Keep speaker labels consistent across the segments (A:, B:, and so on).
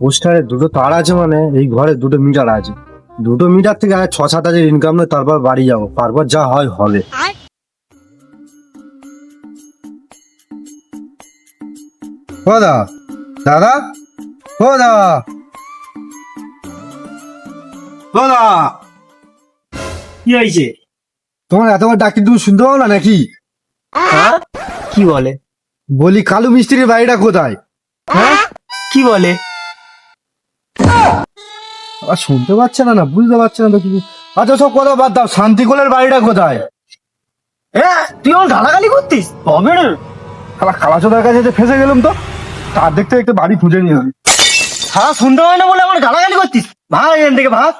A: পোস্টারে দুটো তার আছে মানে এই ঘরে দুটো মিটার আছে। দুটো মিটার থেকে আর ছ সাত হাজার ইনকাম নেই তারপর বাড়ি যাব। তারপর যা হয় হবে। ও দা দাদা ও দা ও দা
B: কি হয়েছে?
A: তোমার এতবার ডাকি তুমি শুনতে পাও না নাকি?
B: হ্যাঁ? কি বলে?
A: বলি কালু মিস্ত্রির বাড়িটা কোথায়?
B: হ্যাঁ? কি বলে?
A: আর শুনতে পাচ্ছে না না বুঝতে পারছে না তো কি আচ্ছা সব কথা বাদ দাও। শান্তিকুলের বাড়িটা কোথায়?
B: হ্যাঁ তুই আমার গালাগালি করতিস? তবে রে
A: কালাচোদার কাছে যে ফেসে গেলাম তো, তার দেখতে দেখতে বাড়ি খুঁজে নিয়ে হবে
B: সারা শুনতে হয় না বলে আমার গালাগালি করতিস? ভাগ এখান থেকে, ভাগ।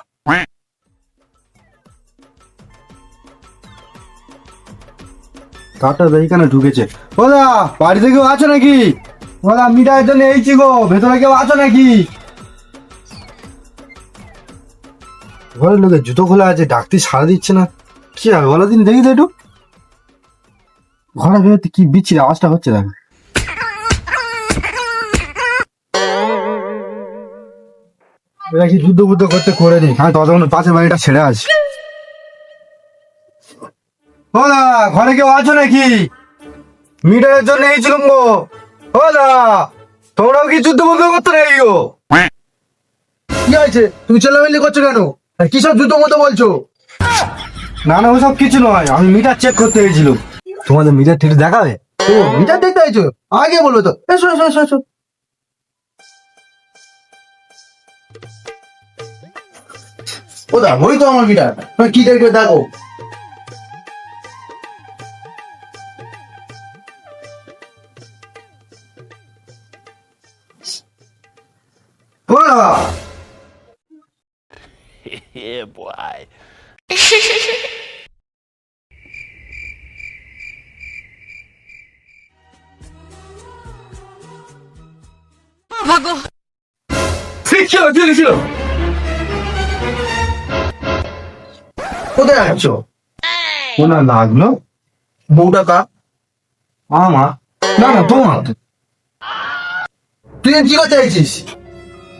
A: তারটা এইখানে ঢুকেছে। ওদা বাড়িতে কেউ আছো নাকি? ওদা মিটারের জন্য এইছি গো, ভেতরে কেউ আছো নাকি? ঘরের লোকের জুতো খোলা আছে ডাকতে সারা দিচ্ছে না। কি হবে বলো দিন দেখি তো একটু। ঘরে ভেতরে কি বিচ্ছিরি আওয়াজটা হচ্ছে দেখ। এরা কি যুদ্ধ বুদ্ধ করতে করে নি? আমি ততক্ষণ পাশে বাড়িটা ছেড়ে আছি ও দা ঘরে কেউ আছো নাকি? মিটারের জন্য এইছিলাম গো। ও দা তোমরাও কি যুদ্ধ বন্ধ করতে নাকি গো? কি হয়েছে? তুমি চেল্লামিল্লি করছ কেন? আর কি সব যুদ্ধ মতো বলছো? না না, ওসব কিছু নয়, আমি মিটার চেক করতে গেছিলাম তোমাদের মিটার ঠিক দেখাবে? ও, মিটার দেখতে চাইছো আগে বলব তো। এসো এসো এসো ও দা ওই তো আমার মিটার। কি দেখবে দেখো। ও দা
C: Yeah, boy.
A: ছিল ছিল ছিল কোথায় আছো? কোনা লাগল বউটা কা? আমার না না তোমার তুই কি করতে চাইছিস?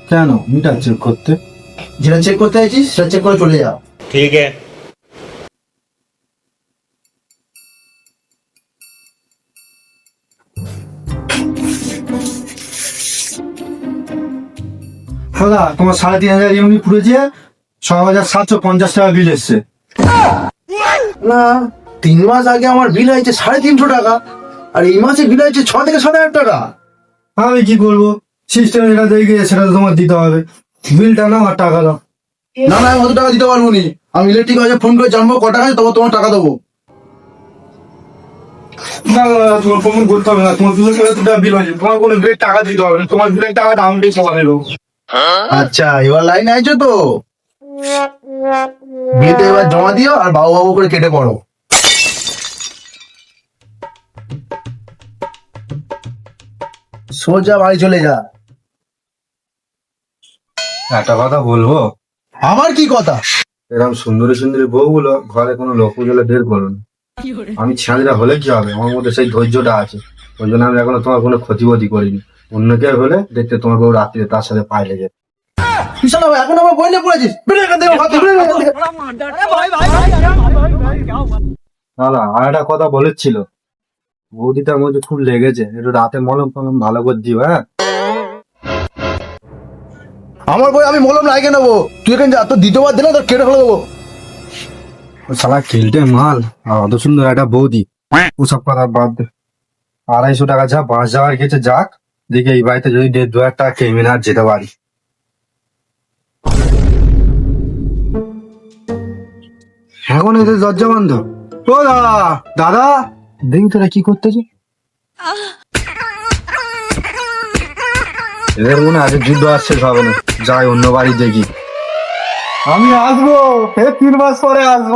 A: কেন? মিটার চেক করতে। যেটা চেক করতে চাইছি সেটা চেক করে চলে যাও।
C: ঠিক আছে।
A: হালা তোমার সাড়ে তিন হাজার ইউনি পুড়েছে ছ হাজার সাতশো পঞ্চাশ টাকা বিল এসছে।
D: না তিন মাস আগে আমার বিল হয়েছে সাড়ে তিনশো টাকা আর এই মাসে বিল হয়েছে ছ থেকে সাত হাজার টাকা।
A: আমি কি বলব সিস্টেম যেটা দেখে সেটা তোমার দিতে হবে। বিলটা নাও আর টাকা দাও।
D: না না আমি অত টাকা দিতে পারব নি। আমি ইলেকট্রিক অফিসে ফোন করে জানব ক টাকা আছে তবে তোমার টাকা দেবো।
A: না না না, তোমার ফোন করতে হবে না। তোমার বিলের সাথে দুটা বিল হয়েছে তোমার কোনো বিলের টাকা দিতে হবে না। তোমার বিলের টাকাটা আমি
D: আচ্ছা এবার লাইন আইছো তো। বিলটা এবার জমা দিও আর বাবু বাবু করে কেটে পড়ো। সোজা বাড়ি চলে যা।
A: একটা কথা বলব?
D: আমার কি কথা?
A: এরকম সুন্দরী সুন্দরী বউগুলো ঘরে কোনো লোক পুজোলে বের করুন। আমি ছেঁদরা হলে কি হবে? আমার মধ্যে সেই ধৈর্যটা আছে। ওই জন্য আমি এখনও তোমার কোনো ক্ষতি ক্ষতিবতি করিনি। অন্য কেউ হলে দেখতে তোমার বউ রাত্রিরে তার সাথে পায়ে লেগে
D: কিষান বাবু, এখন আমার বইলে পড়েছিস।
A: দাদা আর একটা কথা বলেছিল। বৌদিটার মধ্যে খুব লেগেছে। একটু রাতে মলম ফলম ভালো করে দিও হ্যাঁ?
D: আমার বই আমি মলম লাগে নেব। তুই এখানে যা তোর দ্বিতীয়বার দিলে তোর কেটে ফেলে দেবো।
A: ও শালা খেলতে মাল আর অত সুন্দর একটা বৌদি। ওসব কথা বাদ দে। আড়াইশো টাকা যা বাস যাওয়ার গেছে যাক দেখি এই বাড়িতে যদি দেড় দু হাজার টাকা খেয়ে মেনে আর যেতে পারি। এখন এদের দরজা বন্ধ। ও দাদা দাদা দেখি তোরা কি করতেছে? এদের মনে আছে যুদ্ধ আসছে হবে না যাই অন্য বাড়ি দেখি। আমি আসব ফের তিন মাস পরে আসব।